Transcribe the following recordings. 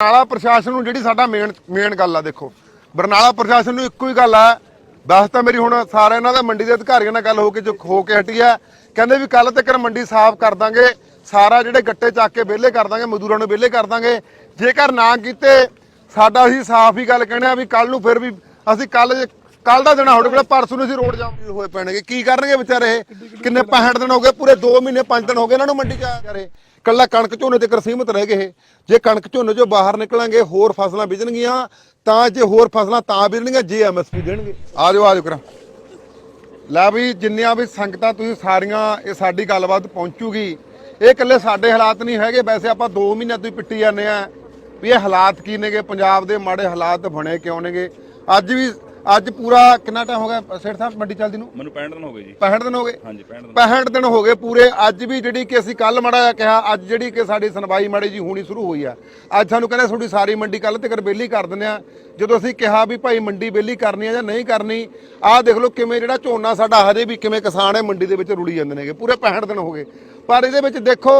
ਬਰਨਾਲਾ ਪ੍ਰਸ਼ਾਸਨ ਨੂੰ ਜਿਹੜੀ ਸਾਡਾ ਮੇਨ ਮੇਨ ਗੱਲ ਆ ਦੇਖੋ। ਬਰਨਾਲਾ ਪ੍ਰਸ਼ਾਸਨ ਨੂੰ ਇੱਕੋ ਹੀ ਗੱਲ ਆ। ਬਸ ਤਾਂ ਮੇਰੀ ਹੁਣ ਸਾਰੇ ਇਹਨਾਂ ਦਾ ਮੰਡੀ ਦੇ ਅਧਿਕਾਰੀਆਂ ਨਾਲ ਗੱਲ ਹੋ ਕੇ ਜੋ ਹੋ ਕੇ ਹਟੀ ਆ। ਕਹਿੰਦੇ ਵੀ ਕੱਲ ਤੱਕ ਮੰਡੀ ਸਾਫ਼ ਕਰ ਦਾਂਗੇ। ਸਾਰਾ ਜਿਹੜੇ ਗੱਟੇ ਚੱਕ ਕੇ ਵਿਹਲੇ ਕਰ ਦਾਂਗੇ ਮਜ਼ਦੂਰਾਂ ਨੂੰ ਵਿਹਲੇ ਕਰ ਦਾਂਗੇ। ਜੇਕਰ ਨਾ ਕੀਤੇ ਸਾਡਾ ਅਸੀਂ ਸਾਫ਼ ਹੀ ਗੱਲ ਕਹਿੰਦੇ ਆ ਵੀ ਕੱਲ ਨੂੰ ਫਿਰ ਵੀ ਅਸੀਂ ਕੱਲ ਕੱਲ ਦਾ ਦਿਨ ਆ, ਕੋਲ ਪਰਸੋਂ ਨੂੰ ਅਸੀਂ ਰੋਡ ਜਾਮ ਹੋਏ ਪੈਣਗੇ। ਕੀ ਕਰਨਗੇ ਵਿਚਾਰੇ ਇਹ? ਕਿੰਨੇ 65 ਦਿਨ ਹੋ ਗਏ ਪੂਰੇ 2 ਮਹੀਨੇ 5 ਦਿਨ ਹੋ ਗਏ ਇਹਨਾਂ ਨੂੰ ਮੰਡੀ ਚ ਆਇਆ ਕਰੇ। ਕੱਲਾ ਕਣਕ ਝੋਨੇ ਤੇ ਕਰ ਸੀਮਤ ਰਹਿ ਗਏ ਜੇ ਕਣਕ ਝੋਨੇ ਚੋਂ ਬਾਹਰ ਨਿਕਲਾਂਗੇ, ਹੋਰ ਫਸਲਾਂ ਬੀਜਣਗੀਆਂ, ਤਾਂ ਜੇ ਹੋਰ ਫਸਲਾਂ ਤਾਂ ਬੀਜਣਗੀਆਂ ਜੇ ਐਮਐਸਪੀ ਦੇਣਗੇ। ਆ ਜਾਓ ਆ ਜਾਓ ਕਰਾਂ। ਲੈ ਵੀ ਜਿੰਨੀਆਂ ਵੀ ਸੰਗਤਾਂ ਤੁਸੀਂ ਸਾਰੀਆਂ ਇਹ ਸਾਡੀ ਗੱਲਬਾਤ ਪਹੁੰਚੂਗੀ, ਇਹ ਇਕੱਲੇ ਸਾਡੇ ਹਾਲਾਤ ਨਹੀਂ ਹੈਗੇ। ਵੈਸੇ ਆਪਾਂ 2 ਮਹੀਨਿਆਂ ਤੋਂ ਹੀ ਪਿੱਟੀ ਜਾਂਦੇ ਆ ਵੀ ਇਹ ਹਾਲਾਤ ਕੀ ਨੇਗੇ? ਪੰਜਾਬ ਦੇ ਮਾੜੇ ਹਾਲਾਤ ਬਣੇ ਕਿਉਂ ਨੇਗੇ? ਅੱਜ ਵੀ ਅੱਜ ਪੂਰਾ ਕਿੰਨਾ ਟਾਈਮ ਹੋ ਗਿਆ? ਸੇਠ ਸਾਹਿਬ ਮੰਡੀ ਚੱਲਦੀ ਨੂੰ? ਮੈਨੂੰ 65 ਦਿਨ ਹੋ ਗਏ ਜੀ। 65 ਦਿਨ ਹੋ ਗਏ? ਹਾਂਜੀ 65 ਦਿਨ। 65 ਦਿਨ ਹੋ ਗਏ ਪੂਰੇ। ਅੱਜ ਵੀ ਜਿਹੜੀ ਕਿ ਅਸੀਂ ਕੱਲ ਮੜਾ ਕਿਹਾ ਅੱਜ ਜਿਹੜੀ ਕਿ ਸਾਡੀ ਸੁਣਵਾਈ ਮਾੜੀ ਜੀ ਹੋਣੀ ਸ਼ੁਰੂ ਹੋਈ ਆ। ਅੱਜ ਸਾਨੂੰ ਕਹਿੰਦੇ ਤੁਹਾਡੀ ਸਾਰੀ ਮੰਡੀ ਕੱਲ ਤੱਕ ਬੇਲੀ ਕਰ ਦਿੰਦੇ ਆ। ਜਦੋਂ ਅਸੀਂ ਕਿਹਾ ਵੀ ਭਾਈ ਮੰਡੀ ਬੇਲੀ ਕਰਨੀ ਆ ਜਾਂ ਨਹੀਂ ਕਰਨੀ ਆਹ ਦੇਖ ਲਓ ਕਿਵੇਂ ਜਿਹੜਾ ਝੋਨਾ ਸਾਡਾ ਹਜੇ ਵੀ ਕਿਵੇਂ ਕਿਸਾਨ ਹੈ ਮੰਡੀ ਦੇ ਵਿੱਚ ਰੁਲੀ ਜਾਂਦੇ ਨੇਗੇ। ਪੂਰੇ 65 ਦਿਨ ਹੋ ਗਏ। ਪਰ ਇਹਦੇ ਵਿੱਚ ਦੇਖੋ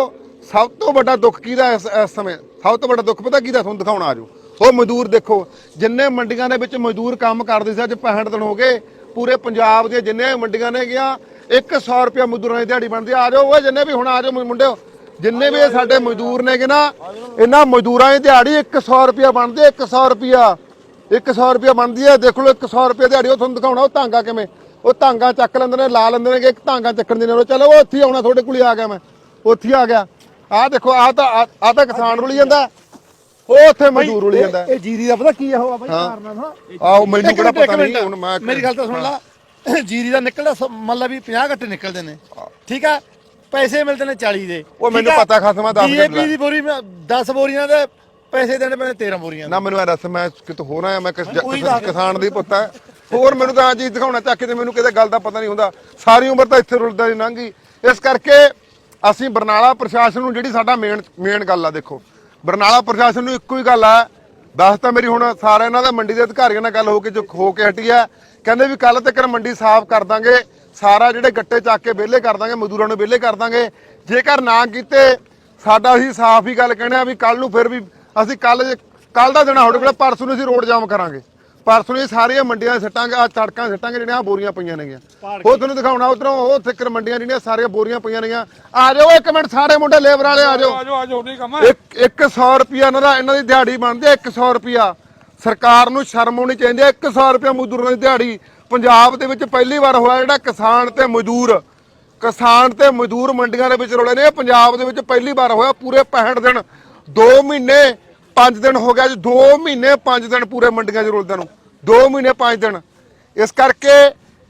ਸਭ ਤੋਂ ਵੱਡਾ ਦੁੱਖ ਕਿਹਦਾ ਇਸ ਇਸ ਸਮੇਂ? ਸਭ ਤੋਂ ਵੱਡਾ ਦੁੱਖ ਪਤਾ ਕਿਹਦਾ? ਤੁਹਾਨੂੰ ਦਿਖਾਉਣਾ ਆਜੋ ਉਹ ਮਜ਼ਦੂਰ ਦੇਖੋ, ਜਿੰਨੇ ਮੰਡੀਆਂ ਦੇ ਵਿੱਚ ਮਜ਼ਦੂਰ ਕੰਮ ਕਰਦੇ ਸੀ, ਅੱਜ 65 ਦਿਨ ਹੋ ਗਏ, ਪੂਰੇ ਪੰਜਾਬ ਦੀਆਂ ਜਿੰਨੇ ਮੰਡੀਆਂ ਨੇ ਗਿਆ 100 ਰੁਪਿਆ ਮਜ਼ਦੂਰਾਂ ਦੀ ਦਿਹਾੜੀ ਬਣਦੀ ਆ। ਜਾਓ, ਓਏ ਜਿੰਨੇ ਵੀ ਹੁਣ ਆ ਜਾਓ ਮੁੰ- ਮੁੰਡਿਓ, ਜਿੰਨੇ ਵੀ ਇਹ ਸਾਡੇ ਮਜ਼ਦੂਰ ਨੇਗੇ ਨਾ, ਇਹਨਾਂ ਮਜ਼ਦੂਰਾਂ ਦੀ ਦਿਹਾੜੀ 100 ਰੁਪਿਆ ਬਣਦੀ ਹੈ 100 ਰੁਪਿਆ 100 ਰੁਪਿਆ ਬਣਦੀ ਹੈ ਦੇਖ ਲਓ 100 ਰੁਪਿਆ ਦਿਹਾੜੀ, ਉਹ ਤੁਹਾਨੂੰ ਦਿਖਾਉਣਾ, ਉਹ ਤਾਂਗਾ ਕਿਵੇਂ? ਉਹ ਤਾਂਗਾ ਚੱਕ ਲੈਂਦੇ ਨੇ, ਲਾ ਲੈਂਦੇ ਨੇ ਕਿ ਇੱਕ ਤਾਂਗਾ ਚੱਕਣ ਦੀ ਨੇ ਚਲੋ, ਉਹ ਉੱਥੇ ਆਉਣਾ, ਤੁਹਾਡੇ ਕੋਲ ਆ ਗਿਆ ਮੈਂ, ਉੱਥੇ ਹੀ ਆ ਗਿਆ। ਆਹ ਦੇਖੋ, ਆਹ ਤਾਂ ਆਹ ਤਾਂ ਕਿਸਾਨ ਰੁਲੀ ਜਾਂਦਾ। ਉਹ ਉੱਥੇ ਮਜ਼ਦੂਰ ਰੁਲੀ ਜਾਂਦਾ। ਇਹ ਜੀਰੀ ਦਾ ਪਤਾ ਕੀ ਆ ਉਹ ਆ ਬਾਈ ਕਾਰਨ ਨਾ ਆਹ ਮੈਨੂੰ ਕਿਹੜਾ ਪਤਾ ਨਹੀਂ। ਹੁਣ ਮੈਂ ਮੇਰੀ ਗੱਲ ਤਾਂ ਸੁਣ ਲਾ। ਜੀਰੀ ਦਾ ਨਿਕਲਦਾ ਮਤਲਬ ਵੀ 50 ਗੱਟੇ ਨਿਕਲਦੇ ਨੇ। ਠੀਕ ਆ? ਪੈਸੇ ਮਿਲਦੇ ਨੇ 40 ਦੇ। ਉਹ ਮੈਨੂੰ ਪਤਾ ਖਸਮਾਂ ਦਸ ਗੱਟੇ ਡੀਏਪੀ ਦੀ ਬੋਰੀ 10 ਬੋਰੀਆਂ ਦੇ ਪੈਸੇ ਦੇਣੇ ਪੈਣੇ 13 ਬੋਰੀਆਂ ਨਾ ਮੈਨੂੰ ਇਹ ਦੱਸ ਮੈਂ ਕਿਤੇ ਹੋਰ ਆਇਆ ਮੈਂ। ਕਿਸਾਨ ਦੀ ਪੁੱਤ ਹੈ ਹੋਰ ਮੈਨੂੰ ਤਾਂ ਆ ਚੀਜ਼ ਦਿਖਾਉਣਾ ਚੱਕ ਕੇ ਤੇ ਮੈਨੂੰ ਕਿਤੇ ਗੱਲ ਦਾ ਪਤਾ ਨਹੀਂ ਹੁੰਦਾ। ਸਾਰੀ ਉਮਰ ਤਾਂ ਇੱਥੇ ਰੁਲਦਾ ਹੀ ਲੰਘੀ ਇਸ ਕਰਕੇ ਅਸੀਂ ਬਰਨਾਲਾ ਪ੍ਰਸ਼ਾਸਨ ਨੂੰ ਜਿਹੜੀ ਸਾਡਾ ਮੇਨ ਮੇਨ ਗੱਲ ਆ ਦੇਖੋ। ਬਰਨਾਲਾ ਪ੍ਰਸ਼ਾਸਨ ਨੂੰ ਇੱਕੋ ਹੀ ਗੱਲ ਆ। ਦੱਸ ਤਾਂ ਮੇਰੀ ਹੁਣ ਸਾਰੇ ਇਹਨਾਂ ਦਾ ਮੰਡੀ ਦੇ ਅਧਿਕਾਰੀਆਂ ਨਾਲ ਗੱਲ ਹੋ ਕੇ ਜੋ ਹੋ ਕੇ ਹਟੀ ਆ। ਕਹਿੰਦੇ ਵੀ ਕੱਲ ਤੱਕ ਮੰਡੀ ਸਾਫ਼ ਕਰ ਦਾਂਗੇ। ਸਾਰਾ ਜਿਹੜੇ ਗੱਟੇ ਚੱਕ ਕੇ ਵਿਹਲੇ ਕਰ ਦਾਂਗੇ, ਮਜ਼ਦੂਰਾਂ ਨੂੰ ਵਿਹਲੇ ਕਰ ਦਾਂਗੇ। ਜੇਕਰ ਨਾ ਕੀਤੇ, ਸਾਡਾ ਅਸੀਂ ਸਾਫ਼ ਹੀ ਗੱਲ ਕਹਿੰਦੇ ਆ ਵੀ ਕੱਲ ਨੂੰ ਫਿਰ ਵੀ ਅਸੀਂ ਕੱਲ ਕੱਲ ਦਾ ਦਿਨ ਆ ਸਾਡੇ ਕੋਲ ਪਰਸੋਂ ਨੂੰ ਅਸੀਂ ਰੋਡ ਜਾਮ ਕਰਾਂਗੇ। ਪਰਸੋਂ ਇਹ ਸਾਰੀਆਂ ਮੰਡੀਆਂ ਸਿੱਟਾਂਗੇ ਆ ਸੜਕਾਂ 'ਚ ਸਿੱਟਾਂਗੇ ਜਿਹੜੀਆਂ ਆਹ ਬੋਰੀਆਂ ਪਈਆਂ ਨੇਗੀਆਂ। ਉਹ ਤੁਹਾਨੂੰ ਦਿਖਾਉਣਾ ਉਧਰੋਂ ਉਹ ਥਿੱਕਰ ਮੰਡੀਆਂ ਜਿਹੜੀਆਂ ਸਾਰੀਆਂ ਬੋਰੀਆਂ ਪਈਆਂ ਨੇਗੀਆਂ। ਆ ਜਾਓ ਇੱਕ ਮਿੰਟ ਸਾਰੇ ਮੁੰਡੇ ਲੇਬਰ ਵਾਲੇ ਆ ਜਾਓ। ਆਜੋ ਆਜੋ ਨਹੀਂ ਕੰਮ ਇੱਕ 100 ਰੁਪਿਆ ਇਹਨਾਂ ਦਾ ਇਹਨਾਂ ਦੀ ਦਿਹਾੜੀ ਬਣਦੀ ਹੈ 100 ਰੁਪਿਆ ਸਰਕਾਰ ਨੂੰ ਸ਼ਰਮ ਆਉਣੀ ਚਾਹੀਦੀ ਹੈ 100 ਰੁਪਿਆ ਮਜ਼ਦੂਰਾਂ ਦੀ ਦਿਹਾੜੀ। ਪੰਜਾਬ ਦੇ ਵਿੱਚ ਪਹਿਲੀ ਵਾਰ ਹੋਇਆ ਜਿਹੜਾ ਕਿਸਾਨ ਤੇ ਮਜ਼ਦੂਰ। ਕਿਸਾਨ ਤੇ ਮਜ਼ਦੂਰ ਮੰਡੀਆਂ ਦੇ ਵਿੱਚ ਰੋਲੇ ਨੇ। ਪੰਜਾਬ ਦੇ ਵਿੱਚ ਪਹਿਲੀ ਵਾਰ ਹੋਇਆ ਪੂਰੇ 65 ਦਿਨ 2 ਮਹੀਨੇ 5 ਦਿਨ ਹੋ ਗਿਆ ਜੀ 2 ਮਹੀਨੇ 5 ਦਿਨ ਪੂਰੇ ਮੰਡੀਆਂ 'ਚ ਰੋਲਦਿਆਂ ਨੂੰ। 2 ਮਹੀਨੇ 5 ਦਿਨ। ਇਸ ਕਰਕੇ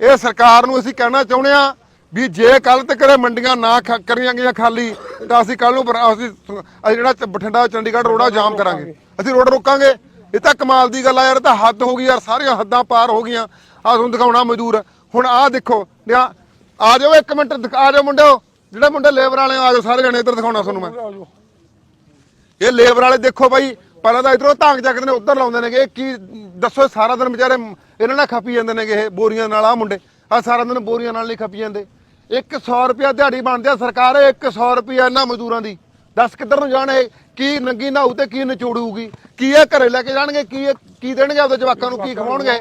ਇਹ ਸਰਕਾਰ ਨੂੰ ਅਸੀਂ ਕਹਿਣਾ ਚਾਹੁੰਦੇ ਆ ਵੀ ਜੇ ਕੱਲ ਤੱਕ ਇਹ ਮੰਡੀਆਂ ਨਾ ਕਰੀਆਂ ਗਈਆਂ ਖਾਲੀ, ਤਾਂ ਅਸੀਂ ਕੱਲ ਨੂੰ ਅਸੀਂ ਜਿਹੜਾ ਬਠਿੰਡਾ, ਚੰਡੀਗੜ੍ਹ ਰੋਡਾ ਜਾਮ ਕਰਾਂਗੇ। ਅਸੀਂ ਰੋਡ ਰੋਕਾਂਗੇ। ਇਹ ਤਾਂ ਕਮਾਲ ਦੀ ਗੱਲ ਆ ਯਾਰ, ਇਹ ਤਾਂ ਹੱਦ ਹੋ ਗਈ ਯਾਰ, ਸਾਰੀਆਂ ਹੱਦਾਂ ਪਾਰ ਹੋ ਗਈਆਂ। ਆ ਤੁਹਾਨੂੰ ਦਿਖਾਉਣਾ ਮਜ਼ਦੂਰ। ਹੁਣ ਆਹ ਦੇਖੋ ਆ ਜਾਓ ਇੱਕ ਮਿੰਟ, ਦਿਖ- ਆ ਜਾਓ ਮੁੰਡਿਓ। ਜਿਹੜੇ ਮੁੰਡੇ ਲੇਬਰ ਵਾਲੇ ਆ ਜਾਓ, ਸਾਰੇ ਜਣੇ ਇੱਧਰ ਦਿਖਾਉਣਾ ਤੁਹਾਨੂੰ ਮੈਂ। ਇਹ ਲੇਬਰ ਵਾਲੇ ਦੇਖੋ ਬਾਈ ਪਹਿਲਾਂ ਤਾਂ ਇਧਰੋਂ ਧਾਂਗ ਚੱਕਦੇ ਨੇ ਉੱਧਰ ਲਾਉਂਦੇ ਨੇਗੇ। ਇਹ ਕੀ ਦੱਸੋ ਸਾਰਾ ਦਿਨ ਵਿਚਾਰੇ ਇਹਨਾਂ ਨਾਲ ਖਪੀ ਜਾਂਦੇ ਨੇਗੇ ਇਹ ਬੋਰੀਆਂ ਨਾਲ ਆ ਮੁੰਡੇ। ਆ ਸਾਰਾ ਦਿਨ ਬੋਰੀਆਂ ਨਾਲ ਨਹੀਂ ਖਪੀ ਜਾਂਦੇ। 100 ਰੁਪਿਆ ਦਿਹਾੜੀ ਬਣਦੀ ਆ ਸਰਕਾਰ 100 ਰੁਪਿਆ ਇਹਨਾਂ ਮਜ਼ਦੂਰਾਂ ਦੀ। ਦੱਸ ਕਿੱਧਰ ਨੂੰ ਜਾਣ ਇਹ? ਕੀ ਨੰਗੀ ਨਾਊ ਤੇ ਕੀ ਨਚੋੜੂਗੀ? ਕੀ ਇਹ ਘਰੇ ਲੈ ਕੇ ਜਾਣਗੇ? ਕੀ ਇਹ ਕੀ ਦੇਣਗੇ ਆਪਦੇ ਜਵਾਕਾਂ ਨੂੰ? ਕੀ ਖਵਾਉਣਗੇ?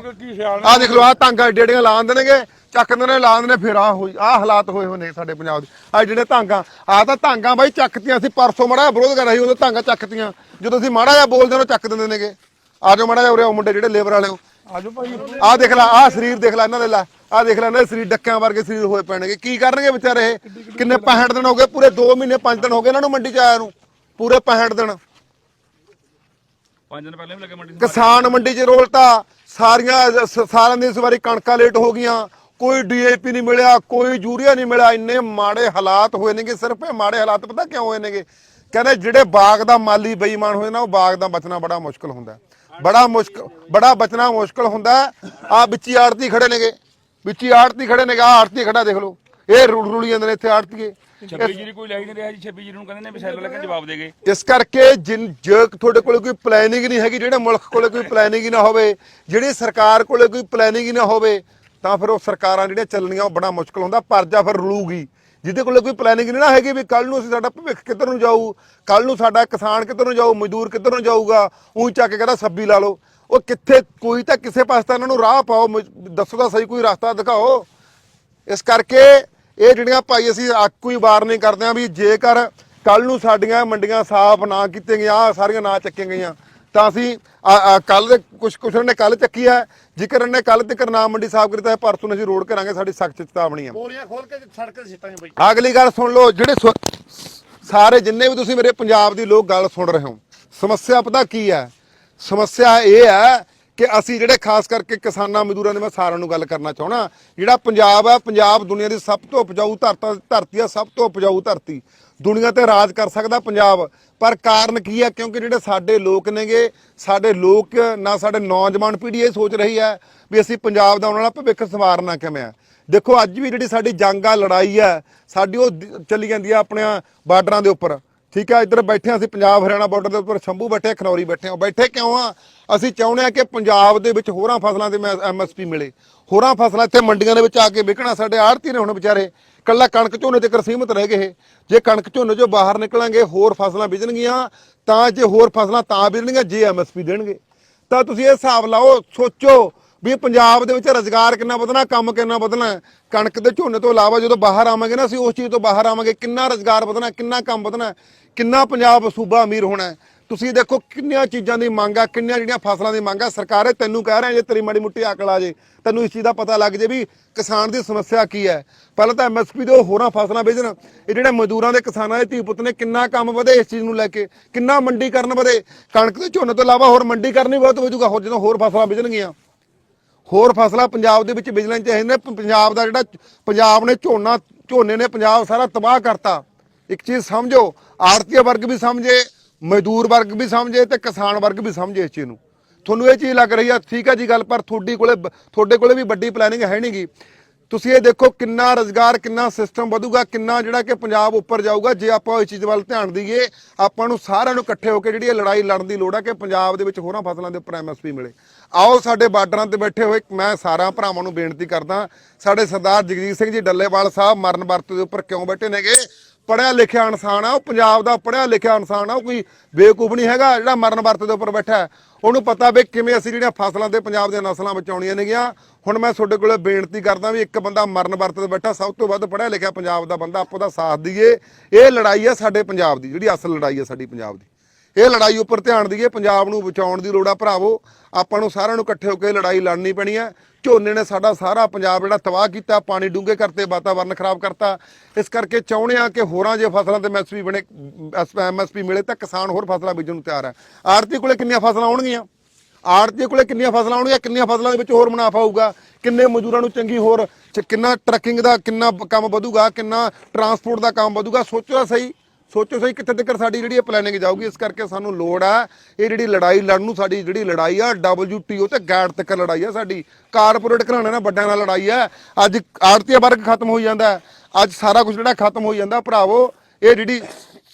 ਆ ਦੇਖ ਲਓ ਆ ਤਾਂਗਾ ਡੇੜੀਆਂ ਲਾ ਦਿੰਦੇ ਨੇਗੇ। ਚੱਕਦੇ ਨੇ ਲਾ ਦਿੰਦੇ ਨੇ ਫਿਰ ਆ ਹੋਈ ਆ ਹਾਲਾਤ ਹੋਏ ਹੋਏ ਨੇ ਸਾਡੇ ਪੰਜਾਬ ਦੇ। ਆ ਜਿਹੜੇ ਤਾਂਗਾ ਆ ਤਾਂ ਤਾਂਗਾ ਬਾਈ ਚੱਕਤੀਆਂ ਸੀ ਪਰਸੋਂ ਮੜਾ ਵਿਰੋਧ ਕਰ ਰਹੀ ਉਦੋਂ ਤਾਂਗਾ ਚੱਕਤੀਆਂ। ਜਦੋਂ ਅਸੀਂ ਮਾੜਾ ਜਿਹਾ ਬੋਲਦੇ ਉਹਨੂੰ ਚੱਕ ਦਿੰਦੇ ਨੇਗੇ। ਆ ਜਾਓ ਮਾੜਾ ਜਿਹਾ ਉਰੇ ਆਓ ਮੁੰਡੇ ਜਿਹੜੇ ਲੇਬਰ ਵਾਲੇ ਆਜੋ ਭਾਈ। ਆ ਦੇਖ ਲੈ ਆ ਸਰੀਰ ਦੇਖ ਲੈ ਇਹਨਾਂ ਦੇ ਲੈ। ਆ ਦੇਖ ਲੈ ਇਹਨਾਂ ਦੇ ਸਰੀਰ ਡੱਕਿਆਂ ਵਰਗੇ ਸਰੀਰ ਹੋਏ ਪੈਣਗੇ ਕੀ ਕਰਨਗੇ ਵਿਚਾਰੇ ਇਹ? ਕਿੰਨੇ 65 ਦਿਨ ਹੋ ਗਏ ਪੂਰੇ 2 ਮਹੀਨੇ 5 ਦਿਨ ਹੋ ਗਏ ਇਹਨਾਂ ਨੂੰ ਮੰਡੀ ਚ ਆਇਆ ਨੂੰ। ਪੂਰੇ 65 ਦਿਨ। ਪੰਜ ਦਿਨ ਪਹਿਲਾਂ ਵੀ ਲੱਗੇ ਮੰਡੀ ਕਿਸਾਨ ਮੰਡੀ 'ਚ ਰੋਲਤਾ ਸਾਰੀਆਂ ਸਾਰਿਆਂ ਦੀ ਇਸ ਵਾਰੀ ਕਣਕਾਂ ਲੇਟ ਹੋ ਗਈਆਂ। ਕੋਈ ਡੀਏਪੀ ਨਹੀਂ ਮਿਲਿਆ ਕੋਈ ਯੂਰੀਆ ਨਹੀਂ ਮਿਲਿਆ ਇੰਨੇ ਮਾੜੇ ਹਾਲਾਤ ਹੋਏ ਨੇਗੇ ਸਿਰਫ ਇਹ ਮਾੜੇ ਹਾਲਾਤ ਪਤਾ ਕਿਉਂ ਹੋਏ ਨੇਗੇ? ਕਹਿੰਦੇ ਜਿਹੜੇ ਬਾਗ ਦਾ ਮਾਲੀ ਬੇਈਮਾਨ ਹੋਏ ਨਾ ਉਹ ਬਾਗ ਦਾ ਬਚਣਾ ਬੜਾ ਮੁਸ਼ਕਲ ਹੁੰਦਾ। ਬੜਾ ਮੁਸ਼ਕਲ ਬੜਾ ਬਚਣਾ ਮੁਸ਼ਕਲ ਹੁੰਦਾ ਆ ਵਿੱਚੀ ਆੜਤੀ ਖੜੇ ਨੇਗੇ ਵਿੱਚੀ ਆੜਤੀ ਖੜੇ ਨੇਗੇ ਆੜਤੀ ਖੜਾ ਦੇਖ ਲਓ। ਇਹ ਰੁਲ ਰੁਲੀ ਜਾਂਦੇ ਨੇ ਇੱਥੇ ਆੜਤੀਏ। 26 ਜੀਰੀ ਕੋਈ ਲੈ ਹੀ ਨਹੀਂ ਰਿਹਾ ਜੀ 26 ਜੀਰੀ ਨੂੰ ਕਹਿੰਦੇ ਨੇ ਵੀ ਸੈਲ ਲੈ ਕੇ ਜਵਾਬ ਦੇਗੇ ਇਸ ਕਰਕੇ ਜਿਨ ਜੇ ਤੁਹਾਡੇ ਕੋਲ ਕੋਈ ਪਲੈਨਿੰਗ ਨਹੀਂ ਹੈਗੀ ਜਿਹੜੇ ਮੁਲਕ ਕੋਲੇ ਕੋਈ ਪਲੈਨਿੰਗ ਹੀ ਨਾ ਹੋਵੇ ਜਿਹੜੀ ਸਰਕਾਰ ਕੋਲੇ ਕੋਈ ਪਲੈਨਿੰਗ ਹੀ ਨਾ ਹੋਵੇ ਤਾਂ ਫਿਰ ਉਹ ਸਰਕਾਰਾਂ ਜਿਹੜੀਆਂ ਚੱਲਣੀਆਂ ਉਹ ਬੜਾ ਮੁਸ਼ਕਲ ਹੁੰਦਾ, ਪਰਜਾ ਫਿਰ ਰਲੂਗੀ। ਜਿਹਦੇ ਕੋਲ ਕੋਈ ਪਲੈਨਿੰਗ ਨਹੀਂ ਨਾ ਹੈਗੀ ਵੀ ਕੱਲ ਨੂੰ ਅਸੀਂ ਸਾਡਾ ਭਵਿੱਖ ਕਿੱਧਰ ਨੂੰ ਜਾਊ ਕੱਲ ਨੂੰ ਸਾਡਾ ਕਿਸਾਨ ਕਿੱਧਰ ਨੂੰ ਜਾਊ, ਮਜ਼ਦੂਰ ਕਿੱਧਰ ਨੂੰ ਜਾਊਗਾ, ਉਹੀ ਚੱਕ ਕੇ ਕਹਿੰਦਾ ਸੱਬੀ ਲਾ ਲਓ। ਉਹ ਕਿੱਥੇ, ਕੋਈ ਤਾਂ ਕਿਸੇ ਪਾਸੇ ਤਾਂ ਇਹਨਾਂ ਨੂੰ ਰਾਹ ਪਾਓ, ਮ- ਦੱਸੋ ਤਾਂ ਸਹੀ ਕੋਈ ਰਸਤਾ ਦਿਖਾਓ। ਇਸ ਕਰਕੇ ਇਹ ਜਿਹੜੀਆਂ ਭਾਈ ਅਸੀਂ ਆਕੂ ਹੀ ਨਹੀਂ ਕਰਦੇ ਹਾਂ ਵੀ ਜੇਕਰ ਕੱਲ ਨੂੰ ਸਾਡੀਆਂ ਮੰਡੀਆਂ ਸਾਫ਼ ਨਾ ਕੀਤੀਆਂ ਗਈਆਂ ਸਾਰੀਆਂ ਨਾ ਚੱਕੀਆਂ ਗਈਆਂ, ਤਾਂ ਅਸੀਂ ਕੱਲ ਦੇ ਕੁਝ ਕੁਛ ਨੇ ਕੱਲ ਚੱਕੀ ਹੈ ਜੇਕਰ ਇਹਨੇ ਕੱਲ ਤੱਕ ਨਾ ਮੰਡੀ ਸਾਫ਼ ਕੀਤੀ ਤਾਂ ਪਰਸੋਂ ਨੂੰ ਅਸੀਂ ਰੋਡ ਕਰਾਂਗੇ ਸਾਡੀ ਸਖਤ ਚੇਤਾਵਨੀ ਹੈ ਬੋਲੀਆਂ ਖੋਲ ਕੇ ਸੜਕ ਤੇ ਸਿੱਟਾਂਗੇ ਬਾਈ। ਅਗਲੀ ਗੱਲ ਸੁਣ ਲਓ ਜਿਹੜੇ ਸਾਰੇ ਜਿੰਨੇ ਵੀ ਤੁਸੀਂ ਮੇਰੇ ਪੰਜਾਬ ਦੀ ਲੋਕ ਗੱਲ ਸੁਣ ਰਹੇ ਹੋ ਸਮੱਸਿਆ ਪਤਾ ਕੀ ਹੈ? ਸਮੱਸਿਆ ਇਹ ਹੈ ਕਿ ਅਸੀਂ ਜਿਹੜੇ ਖਾਸ ਕਰਕੇ ਕਿਸਾਨਾਂ ਮਜ਼ਦੂਰਾਂ ਦੇ ਮੈਂ ਸਾਰਿਆਂ ਨੂੰ ਗੱਲ ਕਰਨਾ ਚਾਹਣਾ ਜਿਹੜਾ ਪੰਜਾਬ ਆ, ਪੰਜਾਬ ਦੁਨੀਆ ਦੀ ਸਭ ਤੋਂ ਉਪਜਾਊ ਧਰਤਾ, ਧਰਤੀ ਆ, ਸਭ ਤੋਂ ਉਪਜਾਊ ਧਰਤੀ। ਦੁਨੀਆ ਤੇ ਰਾਜ ਕਰ ਸਕਦਾ ਪੰਜਾਬ, ਪਰ ਕਾਰਨ ਕੀ ਹੈ ਕਿਉਂਕਿ ਜਿਹੜੇ ਸਾਡੇ ਲੋਕ ਨੇਗੇ, ਸਾਡੇ ਲੋਕ ਨਾ ਸਾਡੇ ਨੌਜਵਾਨ ਪੀੜ੍ਹੀ ਇਹ ਸੋਚ ਰਹੀ ਹੈ ਵੀ ਅਸੀਂ ਪੰਜਾਬ ਦਾ ਉਹਨਾਂ ਵਾਲਾ ਭਵਿੱਖ ਸੰਵਾਰਨਾ ਕਿਵੇਂ ਆ। ਦੇਖੋ, ਅੱਜ ਵੀ ਜਿਹੜੀ ਸਾਡੀ ਜੰਗ ਆ, ਲੜਾਈ ਆ, ਸਾਡੀ ਉਹ ਦ- ਚੱਲੀ ਜਾਂਦੀ ਆ ਆਪਣਿਆਂ ਬਾਰਡਰਾਂ ਦੇ ਉੱਪਰ। ਠੀਕ ਆ, ਇੱਧਰ ਬੈਠੇ ਆ ਅਸੀਂ, ਪੰਜਾਬ ਹਰਿਆਣਾ ਬਾਰਡਰ ਦੇ ਉੱਪਰ, ਸ਼ੰਭੂ ਬੈਠੇ, ਖਨੌਰੀ ਬੈਠੇ ਆ ਬੈਠੇ ਕਿਉਂ ਆ? ਅਸੀਂ ਚਾਹੁੰਦੇ ਆ ਕਿ ਪੰਜਾਬ ਦੇ ਵਿੱਚ ਹੋਰਾਂ ਫਸਲਾਂ ਤੇ ਐਮਐਸਪੀ ਮਿਲੇ। ਹੋਰਾਂ ਫਸਲਾਂ ਇੱਥੇ ਮੰਡੀਆਂ ਦੇ ਵਿੱਚ ਆ ਕੇ ਵਿਕਣਾ, ਸਾਡੇ ਆੜਤੀ ਨੇ ਹੁਣ ਵਿਚਾਰੇ, ਕੱਲਾ ਕਣਕ ਝੋਨੇ ਤੇ ਸੀਮਤ ਰਹਿ ਗਏ ਜੇ ਕਣਕ ਝੋਨੇ ਚੋਂ ਬਾਹਰ ਨਿਕਲਾਂਗੇ, ਹੋਰ ਫਸਲਾਂ ਬੀਜਣਗੀਆਂ, ਤਾਂ ਜੇ ਹੋਰ ਫਸਲਾਂ ਤਾਂ ਬੀਜਣਗੀਆਂ, ਜੇ ਐਮਐਸਪੀ ਦੇਣਗੇ। ਤਾਂ ਤੁਸੀਂ ਇਹ ਹਿਸਾਬ ਲਾਓ, ਸੋਚੋ ਵੀ ਪੰਜਾਬ ਦੇ ਵਿੱਚ ਰੋਜ਼ਗਾਰ ਕਿੰਨਾ ਵਧਣਾ, ਕੰਮ ਕਿੰਨਾ ਵਧਣਾ, ਕਣਕ ਦੇ ਝੋਨੇ ਤੋਂ ਇਲਾਵਾ ਜਦੋਂ ਬਾਹਰ ਆਵਾਂਗੇ ਨਾ, ਅਸੀਂ ਉਸ ਚੀਜ਼ ਤੋਂ ਬਾਹਰ ਆਵਾਂਗੇ, ਕਿੰਨਾ ਰੋਜ਼ਗਾਰ ਵਧਣਾ, ਕਿੰਨਾ ਕੰਮ ਵਧਣਾ, ਕਿੰਨਾ ਪੰਜਾਬ ਸੂਬਾ ਅਮੀਰ ਹੋਣਾ ਤੁਸੀਂ ਦੇਖੋ ਕਿੰਨੀਆਂ ਚੀਜ਼ਾਂ ਦੀ ਮੰਗ ਆ, ਕਿੰਨੀਆਂ ਜਿਹੜੀਆਂ ਫਸਲਾਂ ਦੀ ਮੰਗ ਆ। ਸਰਕਾਰੇ ਤੈਨੂੰ ਕਹਿ ਰਹੇ ਜੇ ਤੇਰੀ ਮਾੜੀ ਮੁੱਟੀ ਅਕਲ ਆ ਜੇ, ਤੈਨੂੰ ਇਸ ਚੀਜ਼ ਦਾ ਪਤਾ ਲੱਗ ਜੇ ਵੀ ਕਿਸਾਨ ਦੀ ਸਮੱਸਿਆ ਕੀ ਹੈ। ਪਹਿਲਾਂ ਤਾਂ ਐਮਐਸਪੀ ਦੇ ਉਹ ਹੋਰਾਂ ਫਸਲਾਂ ਵੇਚਣ, ਇਹ ਜਿਹੜੇ ਮਜ਼ਦੂਰਾਂ ਦੇ ਕਿਸਾਨਾਂ ਦੇ ਧੀ ਪੁੱਤ ਨੇ, ਕਿੰਨਾ ਕੰਮ ਵਧੇ ਇਸ ਚੀਜ਼ ਨੂੰ ਲੈ ਕੇ, ਕਿੰਨਾ ਮੰਡੀਕਰਨ ਵਧੇ। ਕਣਕ ਦੇ ਝੋਨੇ ਤੋਂ ਇਲਾਵਾ ਹੋਰ ਮੰਡੀਕਰਨ ਵੀ ਬਹੁਤ ਵਧੂਗਾ, ਹੋਰ ਜਦੋਂ ਹੋਰ ਫਸਲਾਂ ਬੀਜਣਗੀਆਂ ਹੋਰ ਫਸਲਾਂ ਪੰਜਾਬ ਦੇ ਵਿੱਚ ਬਿਜਲਾਂ ਚਾਹੀਦੇ ਨੇ ਪੰਜਾਬ ਦਾ ਜਿਹੜਾ ਪੰਜਾਬ ਨੇ ਝੋਨਾ, ਝੋਨੇ ਨੇ ਪੰਜਾਬ ਸਾਰਾ ਤਬਾਹ ਕਰਤਾ। ਇੱਕ ਚੀਜ਼ ਸਮਝੋ ਆੜਤੀਆ ਵਰਗ ਵੀ ਸਮਝੇ, ਮਜ਼ਦੂਰ ਵਰਗ ਵੀ ਸਮਝੇ ਤੇ ਕਿਸਾਨ ਵਰਗ ਵੀ ਸਮਝੇ ਇਸ ਚੀਜ਼ ਨੂੰ। ਤੁਹਾਨੂੰ ਇਹ ਚੀਜ਼ ਲੱਗ ਰਹੀ ਆ, ਠੀਕ ਆ ਜੀ ਗੱਲ, ਪਰ ਤੁਹਾਡੀ ਕੋਲੇ ਤੁਹਾਡੇ ਕੋਲੇ ਵੀ ਵੱਡੀ ਪਲੈਨਿੰਗ ਹੈ ਨਹੀਂਗੀ ਤੁਸੀਂ ਇਹ ਦੇਖੋ ਕਿੰਨਾ ਰੋਜ਼ਗਾਰ, ਕਿੰਨਾ ਸਿਸਟਮ ਵਧੂਗਾ, ਕਿੰਨਾ ਜਿਹੜਾ ਕਿ ਪੰਜਾਬ ਉੱਪਰ ਜਾਊਗਾ। ਜੇ ਆਪਾਂ ਇਸ ਚੀਜ਼ ਵੱਲ ਧਿਆਨ ਦਈਏ, ਆਪਾਂ ਨੂੰ ਸਾਰਿਆਂ ਨੂੰ ਇਕੱਠੇ ਹੋ ਕੇ ਜਿਹੜੀ ਇਹ ਲੜਾਈ ਲੜਨ ਦੀ ਲੋੜ ਹੈ ਕਿ ਪੰਜਾਬ ਦੇ ਵਿੱਚ ਹੋਰਾਂ ਫਸਲਾਂ ਦੇ ਉੱਪਰ ਐਮਐਸਪੀ ਮਿਲੇ। ਆਓ ਸਾਡੇ ਬਾਰਡਰਾਂ ਤੇ ਬੈਠੇ ਹੋਏ, ਮੈਂ ਸਾਰਾ ਭਰਾਵਾਂ ਨੂੰ ਬੇਨਤੀ ਕਰਦਾ, ਸਾਡੇ ਸਰਦਾਰ ਜਗਜੀਤ ਸਿੰਘ ਜੀ ਡੱਲੇਵਾਲ ਸਾਹਿਬ ਮਰਨ ਵਰਤ ਦੇ ਉੱਪਰ ਕਿਉਂ ਬੈਠੇ ਨੇਗੇ? ਪੜਿਆ ਲਿਖਿਆ ਇਨਸਾਨ ਆ, ਉਹ ਪੰਜਾਬ ਦਾ ਪੜਿਆ ਲਿਖਿਆ ਇਨਸਾਨ ਆ, ਉਹ ਕੋਈ ਬੇਕੂਫ ਨਹੀਂ ਹੈਗਾ ਜਿਹੜਾ ਮਰਨ ਵਰਤ ਦੇ ਉੱਪਰ ਬੈਠਾ ਉਹਨੂੰ ਪਤਾ ਵੀ ਕਿਵੇਂ ਅਸੀਂ ਜਿਹੜੀਆਂ ਫਸਲਾਂ ਤੇ ਪੰਜਾਬ ਦੀਆਂ ਨਸਲਾਂ ਬਚਾਉਣੀਆਂ ਨੇਗੀਆਂ। ਹੁਣ ਮੈਂ ਤੁਹਾਡੇ ਕੋਲੇ ਬੇਨਤੀ ਕਰਦਾ ਵੀ ਇੱਕ ਬੰਦਾ ਮਰਨ ਵਰਤ ਤੇ ਬੈਠਾ, ਸਭ ਤੋਂ ਵੱਧ ਪੜਿਆ ਲਿਖਿਆ ਪੰਜਾਬ ਦਾ ਬੰਦਾ ਆਪੋ ਦਾ ਸਾਥ ਦਈਏ। ਇਹ ਲੜਾਈ ਆ ਸਾਡੇ ਪੰਜਾਬ ਦੀ, ਜਿਹੜੀ ਅਸਲ ਲੜਾਈ ਆ ਸਾਡੀ ਪੰਜਾਬ ਦੀ। ਇਹ ਲੜਾਈ ਉੱਪਰ ਧਿਆਨ ਦਈਏ, ਪੰਜਾਬ ਨੂੰ ਬਚਾਉਣ ਦੀ ਲੋੜ ਆ, ਭਰਾਵੋ। ਆਪਾਂ ਨੂੰ ਸਾਰਿਆਂ ਨੂੰ ਇਕੱਠੇ ਹੋ ਕੇ ਲੜਾਈ ਲੜਨੀ ਪੈਣੀ ਹੈ ਝੋਨੇ ਨੇ ਸਾਡਾ ਸਾਰਾ ਪੰਜਾਬ ਜਿਹੜਾ ਤਬਾਹ ਕੀਤਾ, ਪਾਣੀ ਡੂੰਘੇ ਕਰਤੇ, ਵਾਤਾਵਰਨ ਖਰਾਬ ਕਰਤਾ। ਇਸ ਕਰਕੇ ਚਾਹੁੰਦੇ ਆ ਕਿ ਹੋਰਾਂ ਜੇ ਫਸਲਾਂ ਤੇ ਐਮਐਸਪੀ ਬਣੇ ਐਮਐਸਪੀ ਮਿਲੇ ਤਾਂ ਕਿਸਾਨ ਹੋਰ ਫਸਲਾਂ ਬੀਜਣ ਨੂੰ ਤਿਆਰ ਹੈ ਆੜਤੀ ਕੋਲੇ ਕਿੰਨੀਆਂ ਫਸਲਾਂ ਆਉਣਗੀਆਂ? ਆੜਤੀ ਕੋਲੇ ਕਿੰਨੀਆਂ ਫਸਲਾਂ ਆਉਣਗੀਆਂ? ਕਿੰਨੀਆਂ ਫਸਲਾਂ ਦੇ ਵਿੱਚ ਹੋਰ ਮੁਨਾਫਾ ਹੋਊਗਾ? ਕਿੰਨੇ ਮਜ਼ਦੂਰਾਂ ਨੂੰ ਚੰਗੀ ਹੋਰ, ਚ- ਕਿੰਨਾ ਟਰੱਕਿੰਗ ਦਾ ਕਿੰਨਾ ਕੰਮ ਵਧੂਗਾ? ਕਿੰਨਾ ਟਰਾਂਸਪੋਰਟ ਦਾ ਕੰਮ ਵਧੂਗਾ? ਸੋਚੋ ਸਹੀ। ਸੋਚੋ ਸਹੀ ਕਿੱਥੇ ਤੱਕ ਸਾਡੀ ਜਿਹੜੀ ਇਹ ਪਲੈਨਿੰਗ ਜਾਊਗੀ, ਇਸ ਕਰਕੇ ਸਾਨੂੰ ਲੋੜ ਆ, ਇਹ ਜਿਹੜੀ ਲੜਾਈ ਲੜਨ ਨੂੰ ਸਾਡੀ ਜਿਹੜੀ ਲੜਾਈ ਆ WTO ਤੇ ਗੈਟ ਤੱਕ ਲੜਾਈ ਆ ਸਾਡੀ। ਕਾਰਪੋਰੇਟ ਘਰਾਣੇ ਨਾਲ ਵੱਡਿਆਂ ਨਾਲ ਲੜਾਈ ਆ। ਅੱਜ ਆੜਤੀਆ ਵਰਗ ਖਤਮ ਹੋ ਜਾਂਦਾ ਅੱਜ ਸਾਰਾ ਕੁਝ ਜਿਹੜਾ ਖਤਮ ਹੋ ਜਾਂਦਾ, ਭਰਾਵੋ, ਇਹ ਜਿਹੜੀ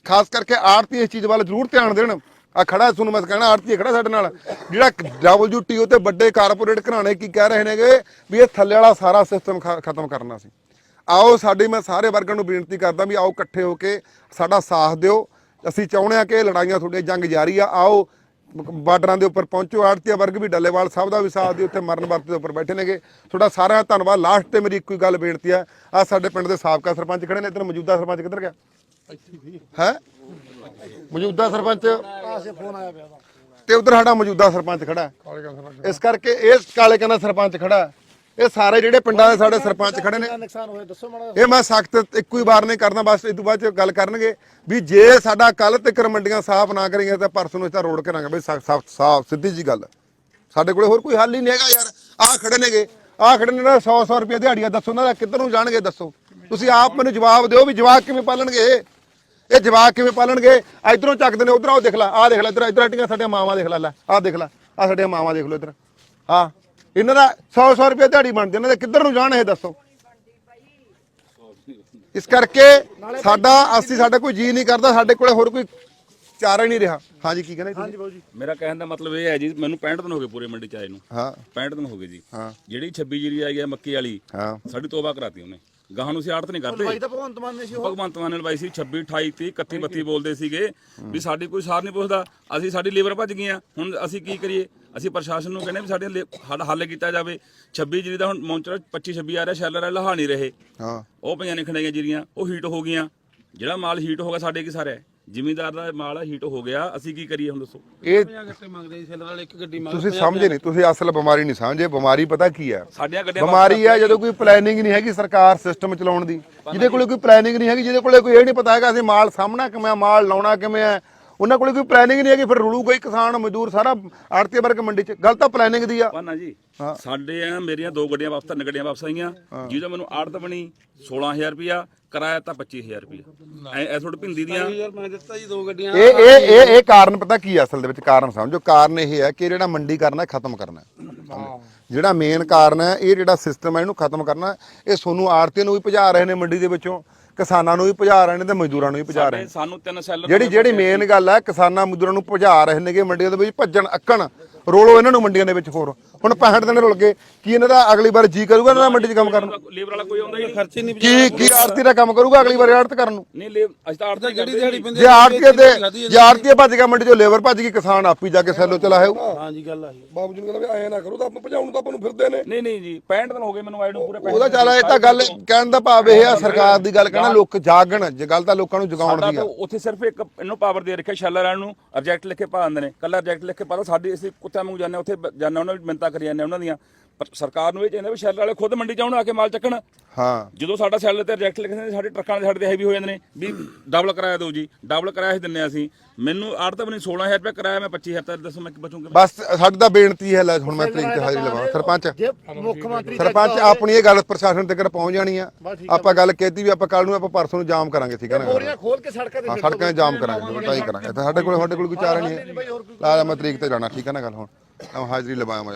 ਖਾਸ ਕਰਕੇ ਆੜਤੀ ਇਸ ਚੀਜ਼ ਵੱਲ ਜ਼ਰੂਰ ਧਿਆਨ ਦੇਣ। ਆ ਖੜਾ, ਤੁਹਾਨੂੰ ਮੈਂ ਕਹਿਣਾ ਆੜਤੀ ਖੜਾ ਸਾਡੇ ਨਾਲ। ਜਿਹੜਾ WTO ਤੇ ਵੱਡੇ ਕਾਰਪੋਰੇਟ ਘਰਾਣੇ ਕੀ ਕਹਿ ਰਹੇ ਨੇਗੇ ਵੀ ਇਹ ਥੱਲੇ ਵਾਲਾ ਸਾਰਾ ਸਿਸਟਮ ਖਤਮ ਕਰਨਾ ਸੀ। ਆਓ ਸਾਡੀ ਮੈਂ ਸਾਰੇ ਵਰਗਾਂ ਨੂੰ ਬੇਨਤੀ ਕਰਦਾ ਵੀ ਆਓ ਇਕੱਠੇ ਹੋ ਕੇ ਸਾਡਾ ਸਾਥ ਦਿਓ। ਅਸੀਂ ਚਾਹੁੰਦੇ ਆ ਕਿ ਇਹ ਲੜਾਈਆਂ ਤੁਹਾਡੀਆਂ ਜੰਗ ਜਾਰੀ ਆ। ਆਓ, ਬਾਰਡਰਾਂ ਦੇ ਉੱਪਰ ਪਹੁੰਚੋ। ਆੜਤੀਆ ਵਰਗ ਵੀ ਡੱਲੇਵਾਲ ਸਾਹਿਬ ਦਾ ਵੀ ਸਾਥ ਦਿਓ, ਉੱਥੇ ਮਰਨ ਵਰਤ ਦੇ ਉੱਪਰ ਬੈਠੇ ਨੇਗੇ। ਤੁਹਾਡਾ ਸਾਰਿਆਂ ਦਾ ਧੰਨਵਾਦ। ਲਾਸਟ ਤੇ ਮੇਰੀ ਇੱਕੋ ਹੀ ਗੱਲ ਬੇਨਤੀ ਆ। ਆ ਸਾਡੇ ਪਿੰਡ ਦੇ ਸਾਬਕਾ ਸਰਪੰਚ ਖੜੇ ਨੇ, ਇੱਧਰ ਮੌਜੂਦਾ ਸਰਪੰਚ ਕਿੱਧਰ ਗਿਆ? ਹੈ? ਮੌਜੂਦਾ ਸਰਪੰਚ? ਆਸੇ ਫੋਨ ਆਇਆ ਪਿਆ ਤੇ ਉਧਰ ਸਾਡਾ ਮੌਜੂਦਾ ਸਰਪੰਚ ਖੜਾ। ਇਸ ਕਰਕੇ ਇਹ ਕਾਲੇ ਕਹਿੰਦਾ ਸਰਪੰਚ ਖੜਾ। ਇਹ ਸਾਰੇ ਜਿਹੜੇ ਪਿੰਡਾਂ ਦੇ ਸਾਡੇ ਸਰਪੰਚ ਖੜੇ ਨੇ। ਕਿੰਨਾ ਨੁਕਸਾਨ ਹੋਇਆ ਦੱਸੋ ਮਾੜਾ ਇਹ ਮੈਂ ਸਖਤ ਇੱਕੋ ਹੀ ਵਾਰ ਨਹੀਂ ਕਰਨਾ ਬਸ ਇਸ ਤੋਂ ਬਾਅਦ ਚ ਗੱਲ ਕਰਨਗੇ ਵੀ ਜੇ ਸਾਡਾ ਕੱਲ ਤੱਕ ਮੰਡੀਆਂ ਸਾਫ਼ ਨਾ ਕਰੀਆਂ ਤਾਂ ਪਰਸੋਂ ਨੂੰ ਇਸ ਤਾਂ ਰੋਡ ਕਰਾਂਗੇ ਬਈ ਸਾਫ਼ ਸਿੱਧੀ ਜੀ ਗੱਲ। ਸਾਡੇ ਕੋਲੇ ਹੋਰ ਕੋਈ ਹੱਲ ਹੀ ਨਹੀਂ ਹੈਗਾ ਯਾਰ। ਆਹ ਖੜੇ ਨੇਗੇ। ਆਹ ਖੜੇ ਨੇ ਨਾ 100 100 ਰੁਪਏ ਦਿਹਾੜੀਆਂ ਦੱਸੋ ਨਾ ਕਿੱਧਰ ਨੂੰ ਜਾਣਗੇ ਦੱਸੋ? ਤੁਸੀਂ ਆਪ ਮੈਨੂੰ ਜਵਾਬ ਦਿਓ ਵੀ ਜਵਾਕ ਕਿਵੇਂ ਪਾਲਣਗੇ? ਇਹ ਜਵਾਕ ਕਿਵੇਂ ਪਾਲਣਗੇ? ਇਧਰੋਂ ਚੱਕਦੇ ਨੇ ਉਧਰੋਂ ਉਹ ਦੇਖ ਲੈ ਆਹ ਦੇਖ ਲੈ ਇਧਰ ਇਧਰ ਹਟੀਆਂ ਸਾਡੀਆਂ ਮਾਵਾਂ ਦੇਖ ਲੈ ਲੈ ਆਹ ਦੇਖ ਲੈ ਆਹ ਸਾਡੀਆਂ ਮਾਵਾਂ ਦੇਖ ਲਓ ਇਧਰ। ਹਾਂ। ਇਹਨਾਂ ਦਾ 100 100 ਰੁਪਏ ਦਿਹਾੜੀ ਬਣਦੀ ਇਹਨਾਂ ਦੇ ਕਿੱਧਰ ਨੂੰ ਜਾਣ ਇਹ ਦੱਸੋ? ਇਸ ਕਰਕੇ ਸਾਡਾ ਅਸੀਂ ਸਾਡਾ ਕੋਈ ਜੀ ਨਹੀਂ ਕਰਦਾ ਸਾਡੇ ਕੋਲੇ ਹੋਰ ਕੋਈ ਚਾਰਾ ਹੀ ਨਹੀਂ ਰਿਹਾ। ਹਾਂਜੀ ਕੀ ਕਹਿੰਦੇ ਤੁਸੀਂ? ਬਾਬੂ ਜੀ। ਮੇਰਾ ਕਹਿਣ ਦਾ ਮਤਲਬ ਇਹ ਹੈ ਜੀ ਮੈਨੂੰ 65 ਦਿਨ ਹੋ ਗਏ ਪੂਰੇ ਮੰਡੀ ਚ ਆਏ ਨੂੰ। ਹਾਂ। 65 ਦਿਨ ਹੋ ਗਏ ਜੀ। ਹਾਂ। ਜਿਹੜੀ 26 ਜੀਰੀ ਆਈ ਹੈ ਮੱਕੀ ਵਾਲੀ ਹਾਂ। ਸਾਡੀ ਤੋਬਾ ਕਰਾਤੀ ਉਹਨੇ। ਗਾਹਾਂ ਨੂੰ ਅਸੀਂ ਆੜਤ ਨਹੀਂ ਕਰਦੇ। ਤਾਂ ਭਗਵੰਤ ਮਾਨ ਨੇ ਸੀ ਉਹ। ਭਗਵੰਤ ਮਾਨ ਨੇ ਲਵਾਈ ਸੀ 26 28 30 31 32 ਬੋਲਦੇ ਸੀਗੇ ਵੀ ਸਾਡੀ ਕੋਈ ਸਾਰ ਨਹੀਂ ਪੁੱਛਦਾ। ਅਸੀਂ ਸਾਡੀ ਲੇਬਰ ਭੱਜ ਗਈਆਂ। ਹੁਣ ਅਸੀਂ ਕੀ ਕਰੀਏ? ਅਸੀਂ ਪ੍ਰਸ਼ਾਸਨ ਨੂੰ ਕਹਿੰਦੇ ਵੀ ਸਾਡੇ ਹੱਲ ਕੀਤਾ ਜਾਵੇ। 26 ਜਿਹੜੀ ਦਾ ਹੁਣ ਮੌਂਚਰ 25 26 ਆ ਰਿਹਾ ਸ਼ੈਲਰ ਲਹਾ ਨਹੀਂ ਰਹੇ। ਹਾਂ। ਉਹ ਪਈਆਂ ਨੇ ਖੰਡਾਈਆਂ ਜੀਰੀਆਂ ਉਹ ਹੀਟ ਹੋ ਗਈਆਂ। ਜਿਹੜਾ ਮਾਲ ਹੀਟ ਹੋ ਗਿਆ ਸਾਡੇ ਕੀ ਸਾਰਾ ਜ਼ਿਮੀਂਦਾਰ ਦਾ ਮਾਲ ਹੀਟ ਹੋ ਗਿਆ ਅਸੀਂ ਕੀ ਕਰੀਏ ਹੁਣ ਦੱਸੋ? ਇਹ ਗੱਟੇ ਮੰਗਦੇ ਸੀ ਸੈਲਰ ਵਾਲੇ ਇੱਕ ਗੱਡੀ ਤੁਸੀਂ ਸਮਝੇ ਨਹੀਂ ਤੁਸੀਂ ਅਸਲ ਬਿਮਾਰੀ ਨਹੀਂ ਸਮਝੇ ਬਿਮਾਰੀ ਪਤਾ ਕੀ ਹੈ? ਸਾਡੀਆਂ ਗੱਡੀਆਂ ਬਿਮਾਰੀ ਹੈ ਜਦੋਂ ਕੋਈ ਪਲੈਨਿੰਗ ਨਹੀਂ ਹੈਗੀ ਸਰਕਾਰ ਸਿਸਟਮ ਚਲਾਉਣ ਦੀ। ਜਿਹਦੇ ਕੋਲੇ ਕੋਈ ਪਲੈਨਿੰਗ ਨਹੀਂ ਹੈਗੀ ਜਿਹਦੇ ਕੋਲੇ ਕੋਈ ਇਹ ਨਹੀਂ ਪਤਾ ਹੈਗਾ ਅਸੀਂ ਮਾਲ ਸਾਹਮਣਾ ਕਿਵੇਂ ਆ ਮਾਲ ਲਾਉਣਾ ਕਿਵੇਂ ਆ ਉਹਨਾਂ ਕੋਲੇ ਕੋਈ ਪਲੈਨਿੰਗ ਨਹੀਂ ਹੈਗੀ ਫਿਰ ਰੁਲੂਗਾ ਹੀ ਕਿਸਾਨ ਮਜ਼ਦੂਰ ਸਾਰਾ ਆੜਤੀ ਵਰਗ ਮੰਡੀ 'ਚ। ਗੱਲ ਤਾਂ ਪਲੈਨਿੰਗ ਦੀ ਆ। ਪਾਨਾ ਜੀ ਸਾਡੇ ਆ ਮੇਰੀਆਂ ਦੋ ਗੱਡੀਆਂ ਵਾਪਸ ਤਿੰਨ ਗੱਡੀਆਂ ਵਾਪਸ ਆਈਆਂ। ਜਿਹਦਾ ਮੈਨੂੰ ਆੜਤ ਬਣੀ 16000 ਰੁਪਿਆ ਕਿਰਾਇਆ ਤਾਂ 25000 ਰੁਪਿਆ ਐ ਐ ਤੁਹਾਡੇ ਭਿੰਦੀ ਦੀਆਂ ਯਾਰ ਮੈਂ ਦਿੱਤਾ ਜੀ ਦੋ ਗੱਡੀਆਂ। ਇਹ ਇਹ ਇਹ ਇਹ ਕਾਰਨ ਪਤਾ ਕੀ ਆ ਅਸਲ ਦੇ ਵਿੱਚ? ਕਾਰਨ ਸਮਝੋ। ਕਾਰਨ ਇਹ ਹੈ ਕਿ ਜਿਹੜਾ ਮੰਡੀ ਕਰਨਾ ਖਤਮ ਕਰਨਾ ਹੈ। ਜਿਹੜਾ ਮੇਨ ਕਾਰਨ ਹੈ ਇਹ ਜਿਹੜਾ ਸਿਸਟਮ ਹੈ ਇਹਨੂੰ ਖਤਮ ਕਰਨਾ ਹੈ, ਇਹ ਸੋਨੂੰ ਆੜਤੀਆਂ ਨੂੰ ਵੀ ਭਜਾ ਰਹੇ ਨੇ ਮੰਡੀ ਦੇ ਵਿੱਚੋਂ। ਕਿਸਾਨਾਂ ਨੂੰ ਵੀ ਭਜਾ ਰਹੇ ਨੇ ਤੇ ਮਜ਼ਦੂਰਾਂ ਨੂੰ ਵੀ ਭਜਾ ਰਹੇ ਨੇ ਸਾਨੂੰ ਤਿੰਨ ਸੈੱਲ ਜਿਹੜੀ ਜਿਹੜੀ ਮੇਨ ਗੱਲ ਹੈ ਕਿਸਾਨਾਂ ਮਜ਼ਦੂਰਾਂ ਨੂੰ ਭਜਾ ਰਹੇ ਨੇਗੇ ਮੰਡੀਆਂ ਦੇ ਵਿੱਚ ਭੱਜਣ ਅੱਕਣ। ਰੋਲੋ ਇਹਨਾਂ ਨੂੰ ਮੰਡੀਆਂ ਦੇ ਵਿੱਚ ਹੋਰ। ਹੁਣ 65 ਦਿਨ ਰੁਲ ਗਏ ਕੀ ਇਹਨਾਂ ਦਾ ਅਗਲੀ ਵਾਰ ਜੀ ਕਰੂਗਾ ਇਹਨਾਂ ਦਾ ਮੰਡੀ 'ਚ ਕੰਮ ਕਰਨ? ਨੂੰ? ਲੇਬਰ ਵਾਲਾ ਕੋਈ ਆਉਂਦਾ ਹੀ ਨਹੀਂ। ਖਰਚੇ ਨਹੀਂ ਕੀ ਕੀ ਆੜਤੀ ਦਾ ਕੰਮ ਕਰੂਗਾ ਅਗਲੀ ਵਾਰ ਆੜਤ ਕਰਨ ਨੂੰ? ਨਹੀਂ ਲੇ ਅਸੀਂ ਤਾਂ ਆੜਤ ਜਿਹੜੀ ਦਿਹਾੜੀ ਪੈਂਦੀ ਜੇ ਆੜਤੀ ਤੇ ਜੇ ਆੜਤੀ ਭੱਜ ਗਿਆ ਮੰਡੀ 'ਚੋਂ ਲੇਬਰ ਭੱਜ ਗਈ ਕਿਸਾਨ ਆਪੀ ਜਾ ਕੇ ਸੈਲੋ ਚਲਾ ਆਊਗਾ ਹਾਂ। ਜੀ ਗੱਲ ਆਹੀ ਬਾਬੂ ਜੀ ਨੂੰ ਕਹਿੰਦਾ ਵੀ ਐਂ ਨਾ ਕਰੋ ਤਾਂ ਆਪਾਂ ਭਜਾਉਣ ਤਾਂ ਆਪਾਂ ਨੂੰ ਫਿਰਦੇ ਨੇ। ਨਹੀਂ ਨਹੀਂ ਜੀ 65 ਦਿਨ ਹੋ ਗਏ ਮੈਨੂੰ ਆਏ ਨੂੰ ਪੂਰੇ 65 ਉਹਦਾ ਚੱਲ ਇਹ ਤਾਂ ਗੱਲ ਕਹਿਣ ਦਾ ਭਾਵ ਇਹ ਆ ਸਰਕਾਰ ਦੀ ਗੱਲ ਕਹਿਣਾ ਲੋਕ ਜਾਗਣ ਜੇ ਗੱਲ ਤਾਂ ਲੋਕਾਂ ਨੂੰ ਜਗਾਉਣ ਦੀ ਆ। ਉੱਥੇ ਸਿਰਫ ਇੱਕ ਇਹਨੂੰ ਪਾਵਰ ਦੇ ਰੱਖਿਆ ਸ਼ੈਲਰਾਂ ਨੂੰ ਰਿਜੈਕਟ ਲਿਖ ਕੇ ਪਾ ਦਿੰਦੇ ਨੇ। ਕੱਲਾ ਰਿਜੈਕਟ ਲਿਖ ਕੇ ਪਾ ਦੋ ਸਾਡੀ ਅਸੀਂ ਕੁੱਤਿਆਂ ਵਾਂਗੂ ਜਾਂਦੇ ਹਾਂ, ਉੱਥੇ ਬ- ਜਾਂਦੇ ਹਾਂ, ਉਹਨਾਂ ਦੀ ਮਿੰਤਾ ਕਰੀ ਜਾਂਦੇ ਉਹਨਾਂ ਦੀਆਂ। ਪਰ ਸਰਕਾਰ ਨੂੰ ਇਹ ਚਾਹੀਦਾ ਵੀ ਸ਼ੈਲਰ ਵਾਲੇ ਖੁਦ ਮੰਡੀ ਚ ਆਉਣ ਆ ਕੇ ਮਾਲ ਚੱਕਣ। ਹਾਂ। ਜਦੋਂ ਸਾਡਾ ਸੈਲਰ ਤੇ ਰਿਜੈਕਟ ਲਿਖਦੇ ਨੇ ਸਾਡੇ ਟਰੱਕਾਂ ਦੇ ਸਾਡੇ ਤੇ ਹੈਵੀ ਹੋ ਜਾਂਦੇ ਨੇ ਵੀ ਡਬਲ ਕਿਰਾਇਆ ਦਿਓ ਜੀ ਡਬਲ ਕਿਰਾਇਆ ਹੀ ਦਿੰਨੇ ਆ ਅਸੀਂ। ਮੈਨੂੰ ਆੜਤ ਬਣੀ 16000 ਰੁਪਏ ਕਿਰਾਇਆ ਮੈਂ 25000 ਤਾਂ ਦੱਸੋ ਮੈਂ ਕਿ ਬਚੂੰਗਾ ਬਸ ਸਾਡੀ ਤਾਂ ਬੇਨਤੀ ਹੈ ਲੈ ਹੁਣ ਮੈਂ ਤਰੀਕ ਤੇ ਹਾਜ਼ਰੀ ਲਵਾਂ। ਸਰਪੰਚ ਮੁੱਖ ਮੰਤਰੀ ਸਰਪੰਚ ਆਪਣੀ ਇਹ ਗੱਲ ਪ੍ਰਸ਼ਾਸਨ ਤੱਕ ਪਹੁੰਚ ਜਾਣੀ ਆ। ਆਪਾਂ ਗੱਲ ਕੀਤੀ ਵੀ ਆਪਾਂ ਕੱਲ ਨੂੰ ਆਪਾਂ ਪਰਸੋਂ ਨੂੰ ਜਾਮ ਕਰਾਂਗੇ ਠੀਕ ਹੈ ਨਾ? ਬੋਰੀਆਂ ਖੋਲ ਕੇ ਸੜਕਾਂ ਤੇ ਸੜਕਾਂ 'ਤੇ ਜਾਮ ਕਰਾਂਗੇ ਤਾਂ ਹੀ ਕਰਾਂਗੇ। ਤਾਂ ਸਾਡੇ ਕੋਲ ਸਾਡੇ ਕੋਲ ਕੋਈ ਚਾਰਾ ਨਹੀਂ ਹੈ। ਲਾ ਮੈਂ ਤਰੀਕ ਤੇ ਜਾਣਾ ਠੀਕ ਹੈ ਨਾ ਗੱਲ ਹੁਣ? ਹਾਜ਼ਰੀ ਲਵਾਇਆ ਮੈਂ